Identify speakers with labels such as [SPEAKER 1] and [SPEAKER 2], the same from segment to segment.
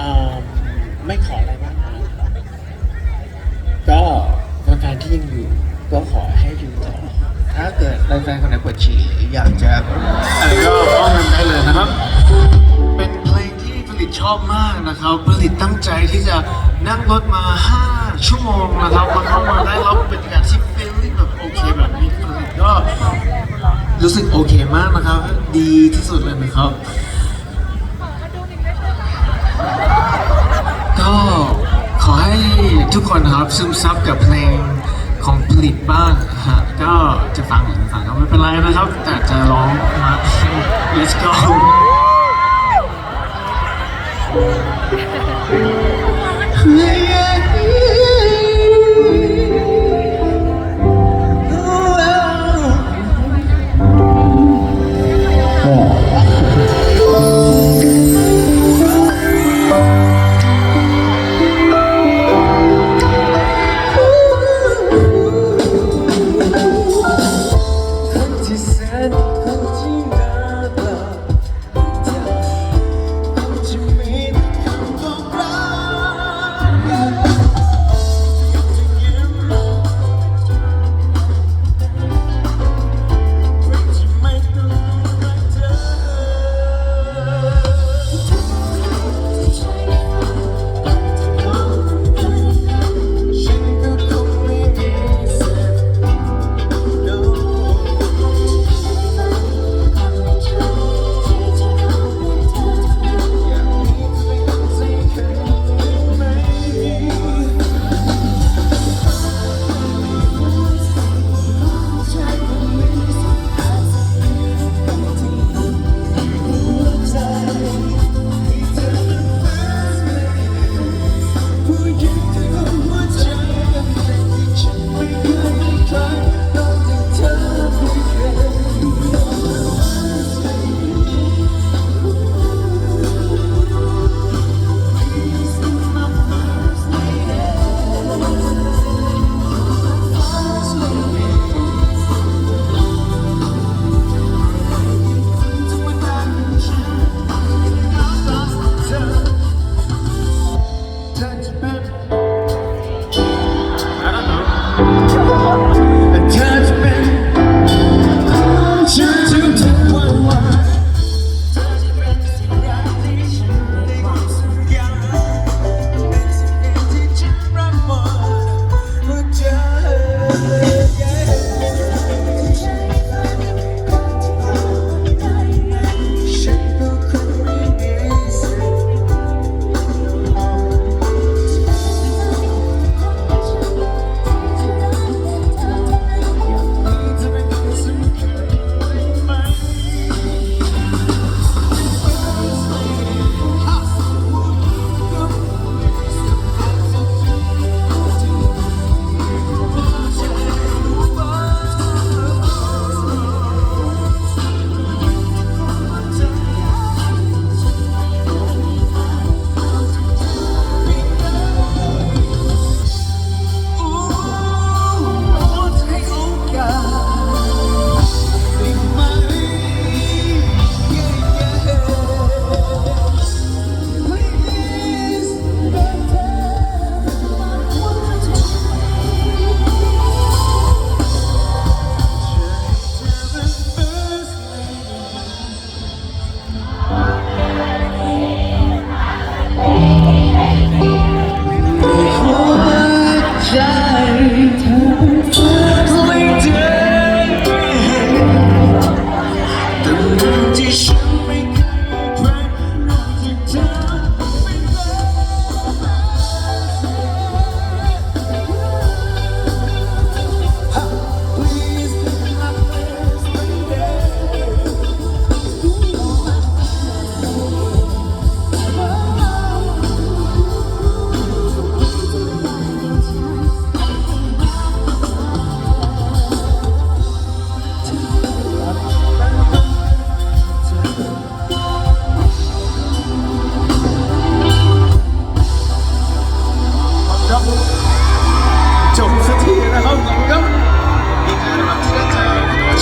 [SPEAKER 1] อไม่ขออะไรมา
[SPEAKER 2] ก
[SPEAKER 1] นะก็แฟนๆที่ยังอยู่ ก็
[SPEAKER 2] ขอให้อยู่ต่อ ถ้าเกิดแฟนคนไหนปวดฉี่อยากจะ
[SPEAKER 1] อะไรก็ต้องทำได้เลยนะครับ เป็นเพลงที่ผลิตชอบมากนะครับผลิตตั้งใจที่จะนั่งรถมา 5 ชั่วโมงนะครับมานเข้ามาได้รับบรรยากาศที่เฟลลิ่งแบบโอเคแบบนี้ผลิตก็รู้สึกโอเคมากนะครับ ดีที่สุดเลยนะครับ ทุกคนครับซึมซับกับเพลงของผลิตบ้างฮะก็จะฟังหรือไม่ฟังก็ไม่เป็นไรนะครับ แต่จะร้องมา let's go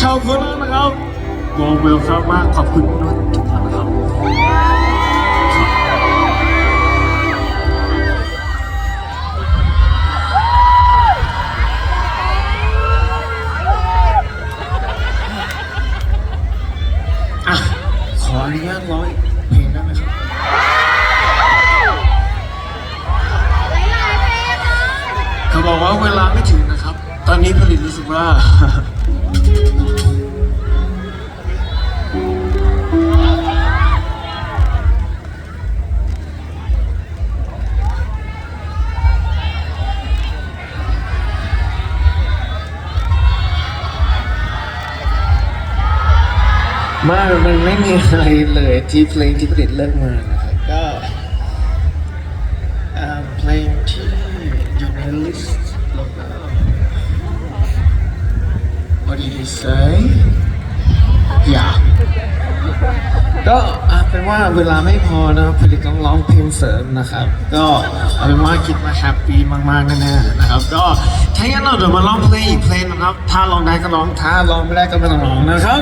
[SPEAKER 2] ชาวโคราชนะครับวอเวลครับมากขอบคุณด้วยทุกท่านนะครับขออนุญาตร้อยเพลงได้ไหมครับเขาบอกว่าเวลาไม่ถึงนะครับ
[SPEAKER 1] ตอนนี้ผลิตรู้สึกว่า มามันไม่มีอะไรเลยที่เพลงที่ผลิตเลิกมา What did he say Yeah ก็เอาเป็นว่าเวลาไม่พอนะผลิตต้องร้องเพลงเสริมนะครับ ก็เอาเป็นว่าคิดว่าแฮปปี้มากๆแน่ๆนะครับ ก็ถ้างั้นเราเดี๋ยวมาร้องเพลงอีกเพลงนะครับ ถ้าร้องได้ก็ร้องถ้าร้องไม่ได้ก็ไม่ต้องร้องนะครับ